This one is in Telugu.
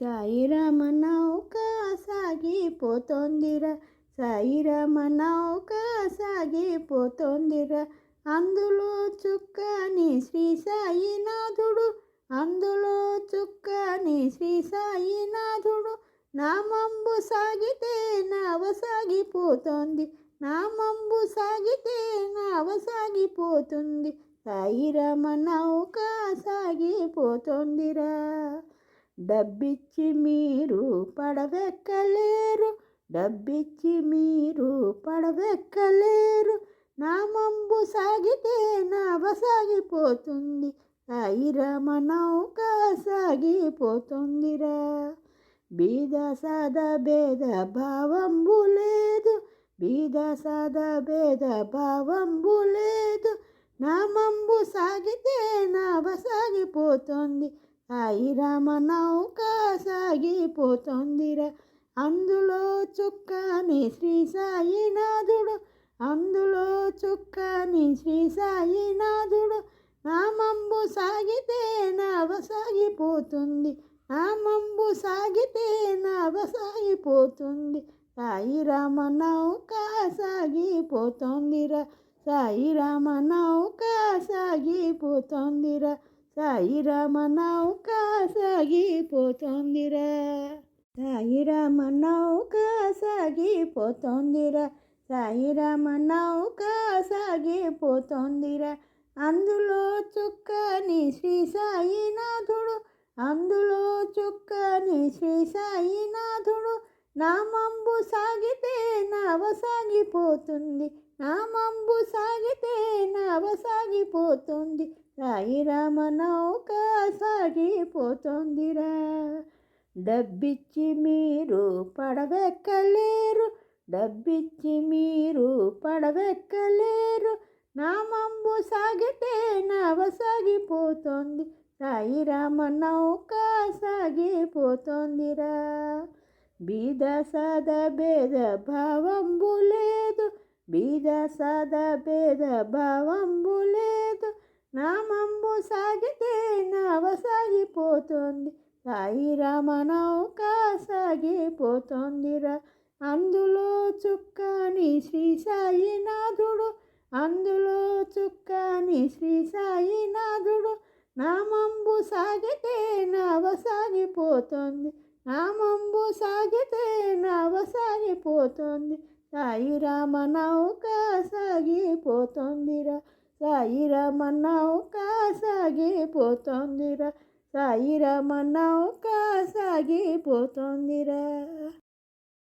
సాయిరామ నౌక సాగిపోతోందిరా సాయిరామ నౌక సాగిపోతోందిరా. అందులో చుక్కని శ్రీ సాయినాథుడు అందులో చుక్కని శ్రీ సాయినాథుడు. నామంబు సాగితే నావ సాగిపోతోంది నామంబు సాగితే నావ సాగిపోతుంది. సాయిరామ నౌక సాగిపోతోందిరా. డబ్బిచ్చి మీరు పడవెక్కలేరు డబ్బిచ్చి మీరు పడవెక్కలేరు. నామంబు సాగితే నావ సాగిపోతుంది సాయిరామ నౌక సాగిపోతుందిరా. బీద సాద భేద భావంబు లేదు బీద సాద భేద భావంబు లేదు. నామంబు సాగితే నావ సాగిపోతుంది సాయిరామ నౌక సాగిపోతుందిరా. అందులో చుక్కని శ్రీ సాయినాథుడు అందులో చుక్కని శ్రీ సాయినాథుడు. నామంబు సాగితే నావ సాగిపోతుంది నామంబు సాగితే నావ సాగిపోతుంది. సాయి రామ నౌక సాగిపోతుందిరా సాయిరామ నౌక సాగిపోతుందిరా. సాయిరామ నౌక సాగిపోతుందిరా. సాయిరామ నౌక సాగిపోతుందిరా. సాయిరామ నౌక సాగిపోతుందిరా. అందులో చుక్కని శ్రీ సాయినాథుడు అందులో చుక్కని శ్రీ సాయినాథుడు నామంబు సాగి నావ సాగిపోతుంది నామంబు సాగితే నావ సాగిపోతుంది సాయిరామ నౌక సాగిపోతుందిరా. డబ్బిచ్చి మీరు పడవెక్కలేరు. డబ్బిచ్చి మీరు పడవెక్కలేరు. నామంబు సాగితే నావ సాగిపోతుంది సాయిరామ నౌక సాగిపోతుందిరా. బీద సద భేద భావంబు లేదు బీద సద భేద భావంబు లేదు. నామంబు సాగితే నవ సాగిపోతుంది సాయిరామ నౌక సాగిపోతుందిరా. అందులో చుక్కని శ్రీ సాయినాథుడు అందులో చుక్కని శ్రీ సాయినాథుడు నామంబు సాగితే నవ సాగిపోతుంది నామంబు సాగితే నవ సాగిపోతుంది. సాయిరామ నౌక సాగిపోతుందిరా. సాయిరామ నౌక సాగిపోతుందిరా. సాయిరామ నౌక సాగిపోతుందిరా.